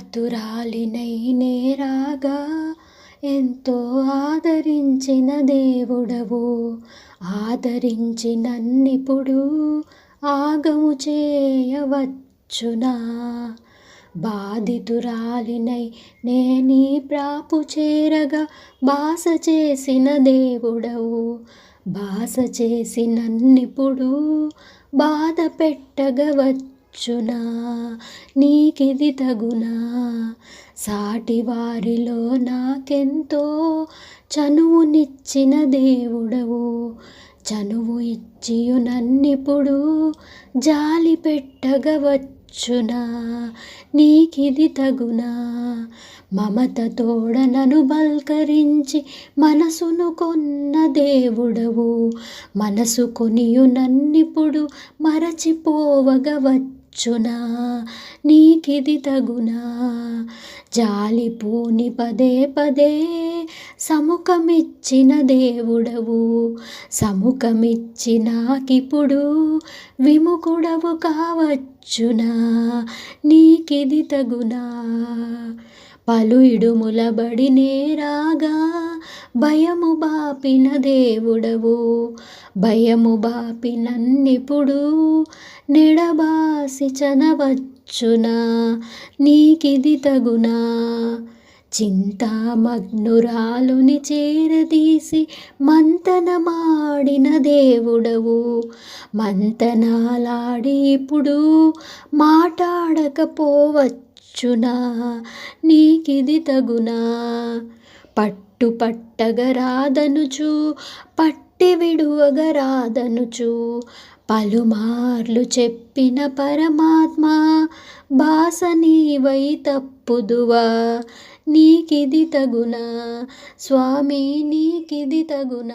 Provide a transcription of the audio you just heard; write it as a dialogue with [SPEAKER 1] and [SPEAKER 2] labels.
[SPEAKER 1] ఆర్తురాలినై నేరాగా ఎంతో ఆదరించిన దేవుడవు. ఆదరించి నన్నిప్పుడు ఆగము చేయవచ్చునా? బాధితురాలినై నేనీ ప్రాపు చేరగా బాస చేసిన దేవుడవు. బాస చేసి నన్నిప్పుడు బాధ వచ్చునా? నీకిది తగునా? సాటి వారిలో నాకెంతో చనువునిచ్చిన దేవుడవు. చనువు ఇచ్చియు నన్నిప్పుడు జాలి పెట్టగవచ్చునా? నీకిది తగునా? మమత తోడ నను బల్కరించి మనసును కొన్న దేవుడవు. మనసు కొనియు నన్నిప్పుడు మరచిపోవగవచ్చునా నీకిది తగునా? జాలిపోని పదే పదే సముఖమిచ్చిన దేవుడవు సముఖమిచ్చి నాకిప్పుడు విముఖుడవు కావచ్చునా? నీకిది తగునా? పలు ఇడుములబడి నేరాగా భయము బాపిన దేవుడవు భయము బాపి నన్నిప్పుడు నెడబాసి చనవచ్చునా నీకిది తగునా? చింతామగ్నురాలుని చేరదీసి మంతనమాడిన దేవుడవు మంతనాలాడి ఇప్పుడు మాటాడకపోవచ్చునా నీకిది తగునా? పట్టుపట్టగరాదనుచు పట్టి విడువగరాదనుచు పలుమార్లు చెప్పిన పరమాత్మ బాస నీవై తప్పుదువా నీకిది తగునా స్వామి నీకిది తగునా.